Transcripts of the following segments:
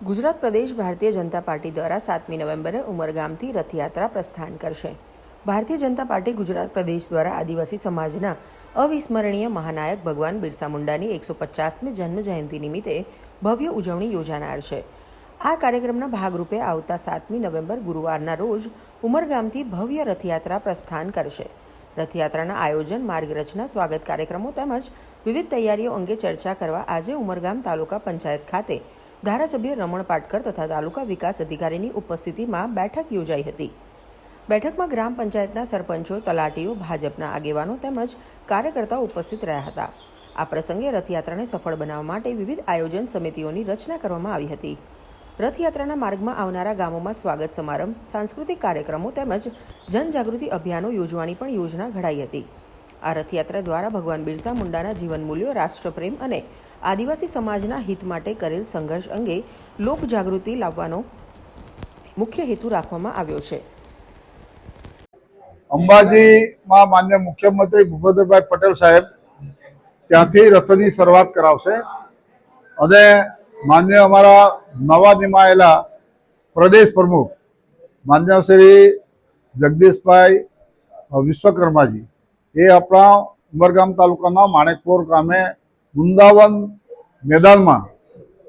ગુજરાત પ્રદેશ Bharatiya Janata party દ્વારા સાતમી નવેમ્બરે ઉમરગામથી રથયાત્રા પ્રસ્થાન કરશે. ભારતીય જનતા પાર્ટી ગુજરાત પ્રદેશ દ્વારા આદિવાસી સમાજના અવિસ્મરણીય મહાનાયક ભગવાન બિરસા મુંડાની એકસો પચાસમી જન્મ જયંતિ નિમિત્તે ભવ્ય ઉજવણી યોજાનાર છે. આ કાર્યક્રમના ભાગરૂપે આવતા સાતમી નવેમ્બર ગુરુવારના રોજ ઉમરગામથી ભવ્ય રથયાત્રા પ્રસ્થાન કરશે. રથયાત્રાના આયોજન, માર્ગરચના, સ્વાગત કાર્યક્રમો તેમજ વિવિધ તૈયારીઓ અંગે ચર્ચા કરવા આજે ઉમરગામ તાલુકા પંચાયત ખાતે ધારાસભ્ય રમણ પાટકર તથા તાલુકા વિકાસ અધિકારીની ઉપસ્થિતિમાં બેઠક યોજાઈ હતી. બેઠકમાં ગ્રામ પંચાયતના સરપંચો, તલાટીઓ, ભાજપના આગેવાનો તેમજ કાર્યકર્તાઓ ઉપસ્થિત રહ્યા હતા. આ પ્રસંગે રથયાત્રાને સફળ બનાવવા માટે વિવિધ આયોજન સમિતિઓની રચના કરવામાં આવી હતી. રથયાત્રાના માર્ગમાં આવનારા ગામોમાં સ્વાગત સમારંભ, સાંસ્કૃતિક કાર્યક્રમો તેમજ જનજાગૃતિ અભિયાનો યોજવાની પણ યોજના ઘડાઈ હતી. આ રથયાત્રા દ્વારા ભગવાન બિરસા મુંડાના જીવન મૂલ્યો, રાષ્ટ્રપ્રેમ અને આદિવાસી સમાજના હિત માટે કરેલ સંઘર્ષ અંગે લોકજાગૃતિ લાવવાનો મુખ્ય હેતુ રાખવામાં આવ્યો છે. અંબાજીમાં માન્ય મુખ્યમંત્રી ભૂપેન્દ્રભાઈ પટેલ સાહેબ ત્યાંથી રથની શરૂઆત કરાવશે અને માન્ય અમારા નવા નિમાયેલા પ્રદેશ પ્રમુખ માન્ય શ્રી જગદીશભાઈ વિશ્વકર્માજી એ આપણા ઉમરગામ તાલુકાના માણેકપુર ગામે વૃંદાવન મેદાનમાં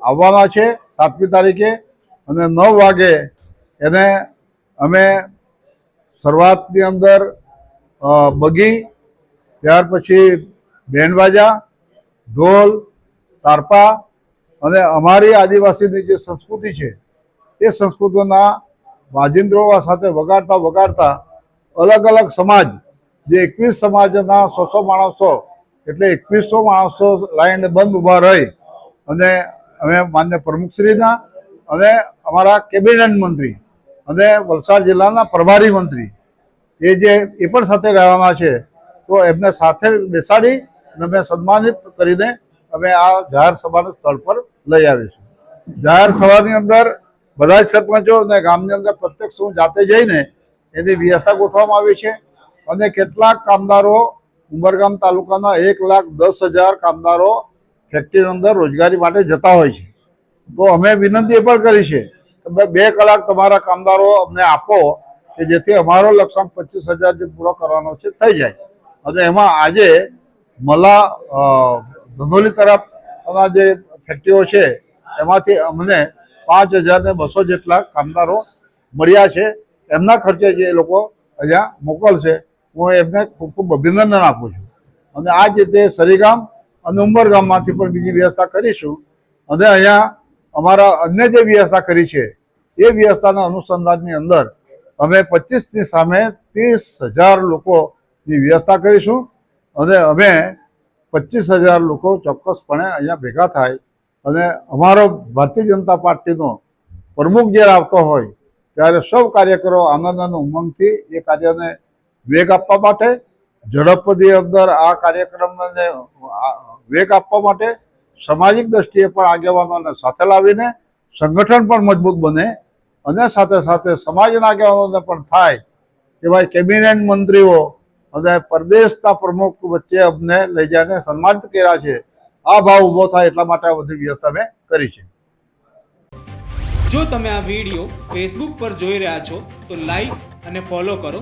આવવાના છે સાતમી તારીખે અને નવ વાગે એને અમે શરૂઆતની અંદર બગી, ત્યાર પછી બેન્ડવાજા ઢોલ, તારપા અને અમારી આદિવાસીની જે સંસ્કૃતિ છે એ સંસ્કૃતિના વાજિંદ્રો સાથે વગાડતા વગાડતા અલગ અલગ સમાજ જે એકવીસ સમાજના સો સો માણસો એટલે એકવીસો માણસો લાઈન બંધ ઊભા રહી અને અમે માન્ય પ્રમુખશ્રીના અને અમારા કેબિનેટ મંત્રી અને વલસાડ જિલ્લાના પ્રભારી મંત્રી એ જે એ પણ સાથે રહેવાના છે, તો એમને સાથે બેસાડી અને અમે સન્માનિત કરીને અમે આ જાહેર સભાના સ્થળ પર લઈ આવીશું. જાહેર સભાની અંદર બધા જ સરપંચો અને ગામની અંદર પ્રત્યક્ષ હું જાતે જઈને એની વ્યવસ્થા ગોઠવવામાં આવી છે. અને કેટલાક કામદારો ઉમરગામ તાલુકાના એક લાખ દસ હજાર કામદારો ફેક્ટરીની અંદર રોજગારી માટે જતા હોય છે. તો અમે વિનંતી એ પણ કરી છે કે બે કલાક તમારા કામદારો અમને આપો કે જેથી અમારો લક્ષ્યાંક પચીસ હજાર જે પૂરો કરવાનો છે થઈ જાય. અને એમાં આજે મલા ધંધોલી તરફના જે ફેક્ટરીઓ છે એમાંથી અમને પાંચ હજાર ને બસો જેટલા કામદારો મળ્યા છે. એમના ખર્ચે જે લોકો અહીંયા મોકલશે હું એમને ખૂબ ખૂબ અભિનંદન આપું છું. અને આ જ રીતે સરીગામ અને ઉમરગામમાંથી પણ બીજી વ્યવસ્થા કરીશું. અને અહીંયા અમારા અન્ય જે વ્યવસ્થા કરી છે, એ વ્યવસ્થાના અનુસંધાનની અંદર અમે પચીસની સામે ત્રીસ હજાર લોકોની વ્યવસ્થા કરીશું. અને અમે પચીસ હજાર લોકો ચોક્કસપણે અહીંયા ભેગા થાય. અને અમારો ભારતીય જનતા પાર્ટીનો પ્રમુખ જ્યારે આવતો હોય, ત્યારે સૌ કાર્યકરો આનંદ અને ઉમંગથી એ કાર્યને વેગ આપવા માટે ઝડપથી અંદર આ કાર્યક્રમને વેગ આપવા માટે સામાજિક દ્રષ્ટિએ પણ આગેવાનોને સાથે લાવીને સંગઠન પણ મજબૂત બને અને સાથે સાથે સમાજના આગેવાનોને પણ થાય કે ભાઈ કેબિનેટ મંત્રીઓ અને પ્રદેશના પ્રમુખ વચ્ચે અમને લઈ જઈને સન્માનિત કર્યા છે. આ ભાવ ઊભો થાય એટલા માટે આ બધી વ્યવસ્થા મેં કરી છે. જો તમે આ વીડિયો ફેસબુક પર જોઈ રહ્યા છો, તો લાઈક અને ફોલો કરો.